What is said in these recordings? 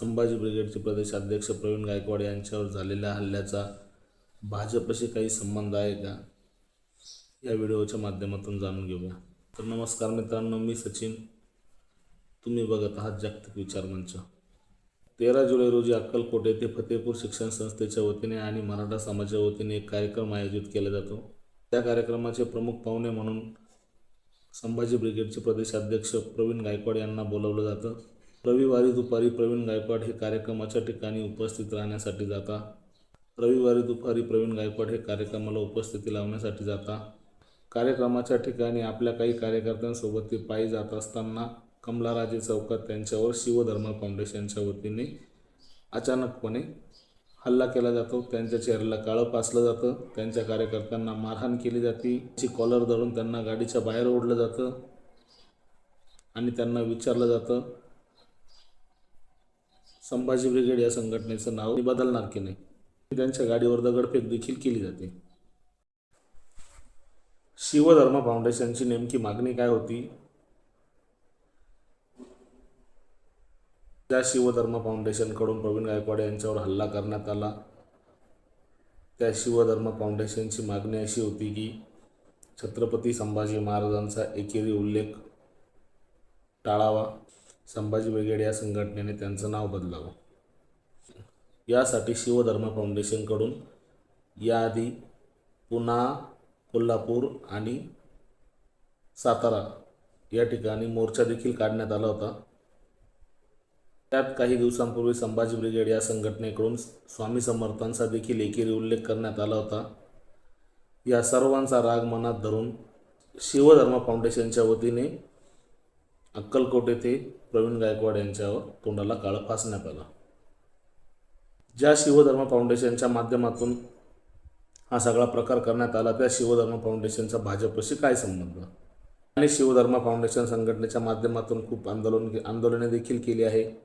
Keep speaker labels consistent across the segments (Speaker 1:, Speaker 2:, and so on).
Speaker 1: संभाजी ब्रिगेडचे प्रदेशाध्यक्ष प्रवीण गायकवाड यांच्यावर झालेल्या हल्ल्याचा भाजपशी काही संबंध आहे का? या व्हिडिओच्या माध्यमातून जाणून घेऊया. तर नमस्कार मित्रांनो मी सचिन. तुम्ही बघत आहात जागतिक विचार मंच. तेरा जुलै रोजी अक्कलकोट येथे फतेपूर शिक्षण संस्थेच्या वतीने आणि मराठा समाजाच्या वतीने एक कार्यक्रम आयोजित केला जातो. त्या कार्यक्रमाचे प्रमुख पाहुणे म्हणून संभाजी ब्रिगेडचे प्रदेशाध्यक्ष प्रवीण गायकवाड यांना बोलवलं जातं. रविवारी दुपारी प्रवीण गायकवाड हे कार्यक्रमाच्या ठिकाणी उपस्थित राहण्यासाठी जाता. रविवारी दुपारी प्रवीण गायकवाड हे कार्यक्रमाला उपस्थिती लावण्यासाठी जाता. कार्यक्रमाच्या ठिकाणी आपल्या काही कार्यकर्त्यांसोबत ते पायी जात असताना कमलाराजे चौकात त्यांच्यावर शिवधर्म फाउंडेशनच्या वतीने अचानकपणे हल्ला केला जातो. त्यांच्या चेहऱ्याला काळं पासलं जातं. त्यांच्या कार्यकर्त्यांना मारहाण केली जाते. ची कॉलर धरून त्यांना गाडीच्या बाहेर ओढलं जातं आणि त्यांना विचारलं जातं संभाजी ब्रिगेड या संघटनेचं नाव बदलणार की नाही? त्यांच्या गाडीवर दगडफेक देखील केली जाते. शिवधर्म फाउंडेशनची नेमकी मागणी काय होती? त्या शिवधर्म फाउंडेशनकडून प्रवीण गायकवाड यांच्यावर हल्ला करण्यात आला त्या शिवधर्म फाउंडेशनची मागणी अशी होती की छत्रपती संभाजी महाराजांचा एकेरी उल्लेख टाळावा. संभाजी ब्रिगेड या संघटनेने त्यांचं नाव बदलावं. यासाठी शिवधर्म फाउंडेशनकडून याआधी पुन्हा कोल्हापूर आणि सातारा या ठिकाणी मोर्चा देखील काढण्यात आला होता. त्यात काही दिवसांपूर्वी संभाजी ब्रिगेड या संघटनेकडून स्वामी समर्थांचा देखील एकेरी उल्लेख करण्यात आला होता. या सर्वांचा राग मनात धरून शिवधर्म फाउंडेशनच्या वतीने अक्कलकोट येथे प्रवीण गायकवाड यांच्यावर तोंडाला काळं फासण्यात आलं. ज्या शिवधर्म फाउंडेशनच्या माध्यमातून हा सगळा प्रकार करण्यात आला त्या शिवधर्म फाउंडेशनचा भाजपशी काय संबंध? आणि शिवधर्म फाउंडेशन संघटनेच्या माध्यमातून खूप आंदोलन आंदोलने देखील केली आहे.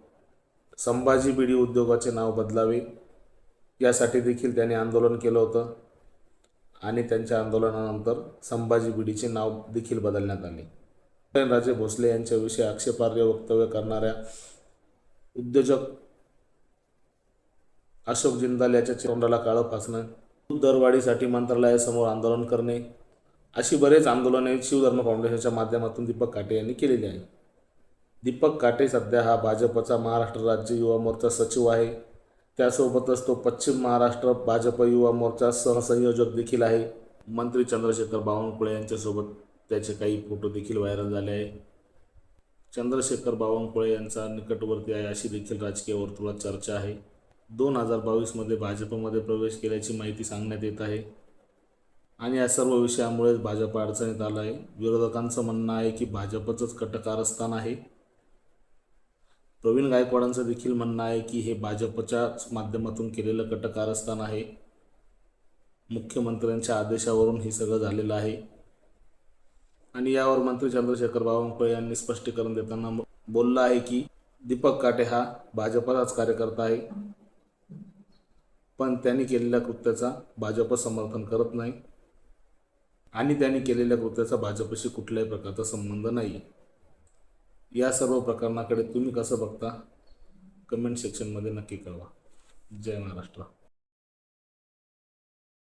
Speaker 1: संभाजी बिडी उद्योगाचे नाव बदलावे यासाठी देखील त्यांनी आंदोलन केलं होतं. आणि त्यांच्या आंदोलनानंतर संभाजी बिडीचे नाव देखील बदलण्यात आले. राजे भोसले यांच्याविषयी आक्षेपार्ह वक्तव्य करणाऱ्या उद्योजक अशोक जिंदाल याच्या तोंडाला काळं फासणं दूध दरवाढीसाठी मंत्रालयासमोर आंदोलन करणे अशी बरेच आंदोलने शिवधर्म फाउंडेशनच्या माध्यमातून दीपक काटे यांनी केलेली आहे दीपक काटे सध्या हा भाजपचा महाराष्ट्र राज्य युवा मोर्चा सचिव आहे. त्यासोबतच तो पश्चिम महाराष्ट्र भाजप युवा मोर्चा सहसंयोजक देखील आहे. मंत्री चंद्रशेखर बावनकुळे यांच्यासोबत त्याचे काही फोटो देखील व्हायरल झाले आहे. चंद्रशेखर बावनकुळे यांचा निकटवर्ती आहे अशी देखील राजकीय वर्तुळात चर्चा आहे. दोन हजार बावीसमध्ये भाजपमध्ये प्रवेश केल्याची माहिती सांगण्यात येत आहे. आणि या सर्व विषयामुळेच भाजप अडचणीत आलं आहे विरोधकांचं म्हणणं आहे की भाजपचंच कटकारस्थान आहे. प्रवीण गायकवाडांचं देखील म्हणणं आहे की हे भाजपच्याच माध्यमातून केलेलं कटकारस्थान आहे. मुख्यमंत्र्यांच्या आदेशावरून हे सगळं झालेलं आहे. आणि यावर मंत्री चंद्रशेखर बावनकुळे यांनी स्पष्टीकरण देताना बोललं आहे की दीपक काटे हा भाजपचाच कार्यकर्ता आहे. पण त्यांनी केलेल्या कृत्याचा भाजप समर्थन करत नाही. आणि त्यांनी केलेल्या कृत्याचा भाजपशी कुठल्याही प्रकारचा संबंध नाही. या सर्व प्रकरणाकडे तुम्ही कसं बघता? कमेंट सेक्शनमध्ये नक्की कळवा. जय महाराष्ट्र.